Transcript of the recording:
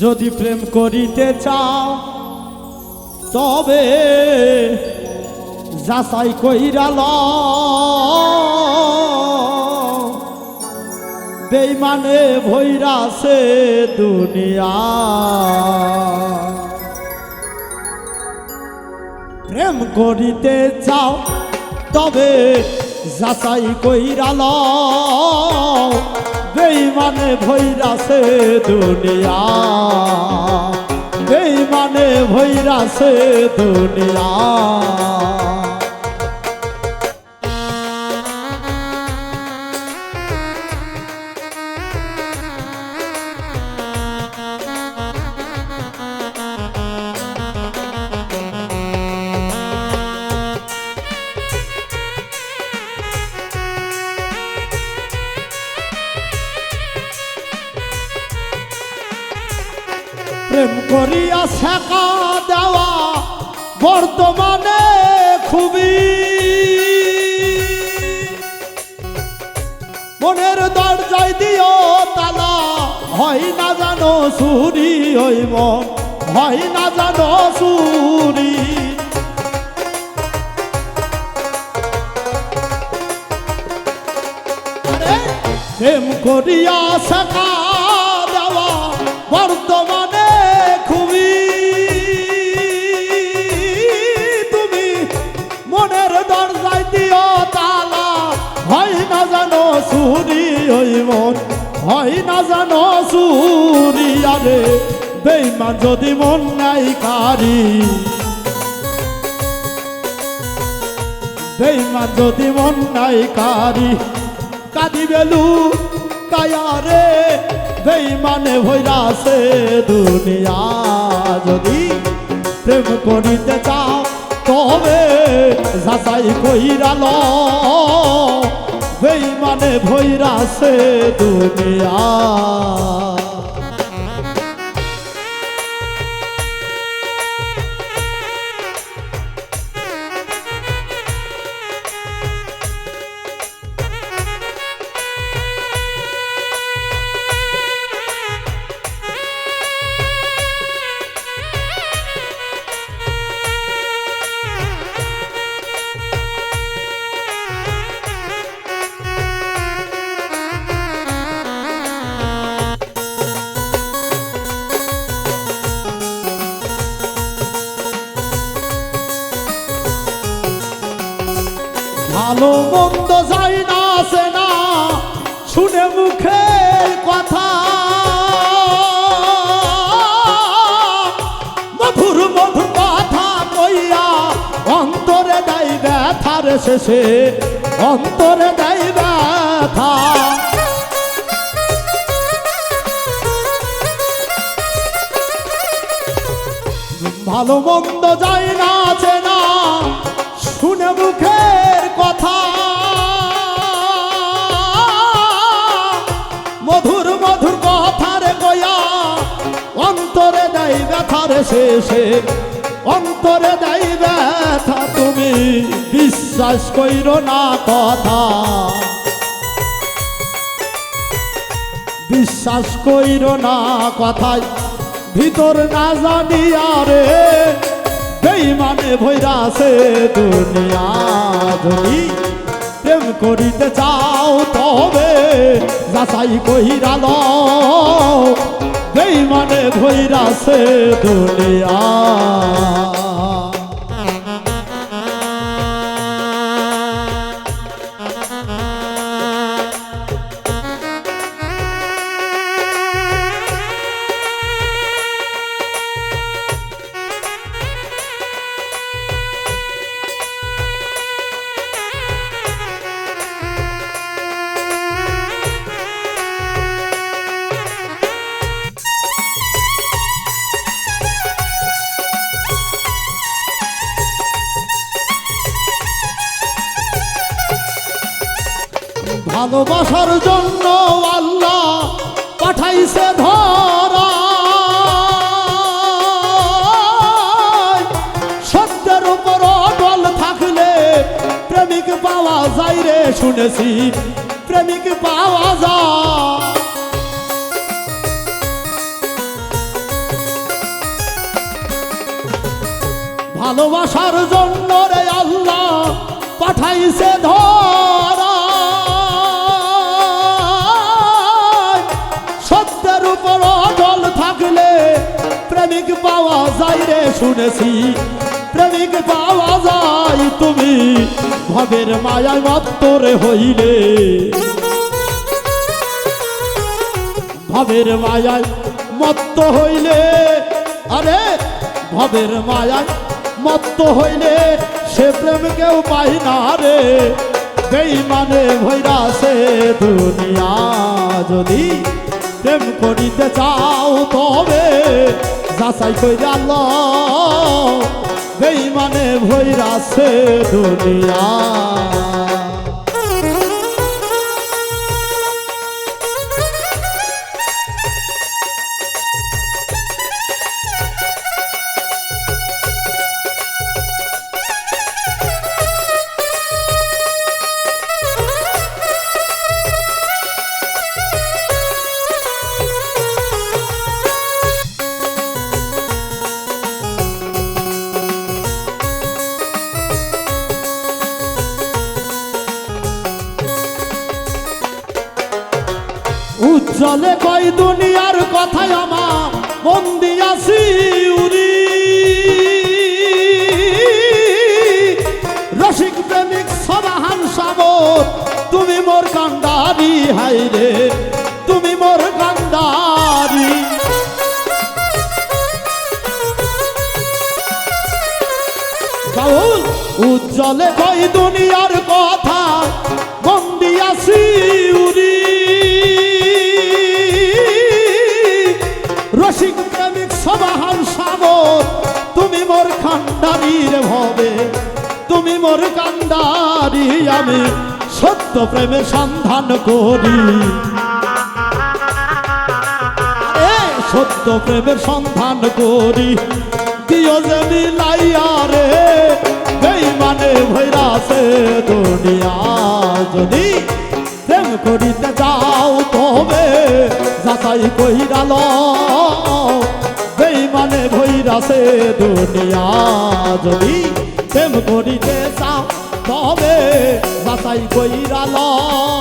যদি প্রেম করিতে চাও, তবে যাচাই কইরা ল বেইমানে ভৈরাছে দুনিয়া। প্রেম করিতে চাও, তবে যাচাই কইরা ল বেইমানে ভৈরাছে দুনিয়া। বেইমানে ভৈরাছে দুনিয়া। প্রেম করিয়া শেখা দেওয়া বর্তমানে খুবই মনের দরজায় দিও তালা। হয় না জানো সুরি ওই মন, হয় না জানো সুরি। প্রেম করিয়া শেখা হয় না জানো সুরি আরে বেইমান যদি মন নাই কারি। বেইমান যদি মন নাই কারি। কাদি বেলু কায়ারে বেইমানে ভৈরাছে দুনিয়া। যদি প্রেম করিতে চাও, তবে যাচাই কইরা ল বেইমানে ভৈরাছে দুনিয়া। ভালো মন্দ যাই না আসে না শুনে মুখের কথা। মধুর মধুর কথা কইয়া অন্তরে দেয় ব্যথার শেষে, অন্তরে দেয় ব্যথা। ভালো মন্দ যাই না আছে না শুনে মুখের কথা। মধুর মধুর কথার গয়া। অন্তরে দেয় ব্যথার শেষে। অন্তরে দেয় ব্যথা, তুমি বিশ্বাস কইর না কথা। বিশ্বাস কইর না কথায়। ভিতর না জানিয়া রে বেইমানে ভৈরাছে দুনিয়া যদি প্রেম করিতে চাও তবে যাচাই কইরা ল বেইমানে ভৈরাছে দুনিয়া ভালোবাসার জন্য আল্লাহ পাঠাইছে ধর। সত্যের উপর অটল থাকলে প্রেমিক পাওয়া যায় রে, শুনেছি প্রেমিক পাওয়া যায়। ভালোবাসার জন্য রে আল্লাহ পাঠাইছে ধর। প্রেমিক পাওয়া যায় রে শুনেছি। প্রেমিক পাওয়া যায় তুমি, ভবের মায়ায় মত্তরে হইলে। ভবের মায়ায় মত্ত হইলে, আরে ভবের মায়ায় মত্ত হইলে সে প্রেম কেউ পাই না রে। বেইমানে ভৈরা সে দুনিয়া যদি প্রেম করিতে চাও তবে যাচাই কইরা ল বেইমানে ভৈরা সে দুনিয়া। উজ্জ্বলে কই দুনিয়ার কথাই আমার মন দিয়াছি উরি রসিক প্রেমিক সবাহান সাবর তুমি মোর কান্ডারি হাই রে, তুমি মোর বাউল, উজ্জ্বলে কই দুনিয়ার কথা খান্ডারির ভবে। তুমি মোর কান্ডারি আমি সত্য প্রেমের সন্ধান করি। সত্য প্রেমের সন্ধান করি। দিও যে মিলাইয়া রে, বেইমানে ভৈরাসে দুনিয়া। যদি প্রেম করিতে যাও তবে যাচাই কইরাল বেইমানে ভৈরাসে দুনিয়া যদি প্রেম করিতে চাও তবে বাসাই কইরা বেইমানে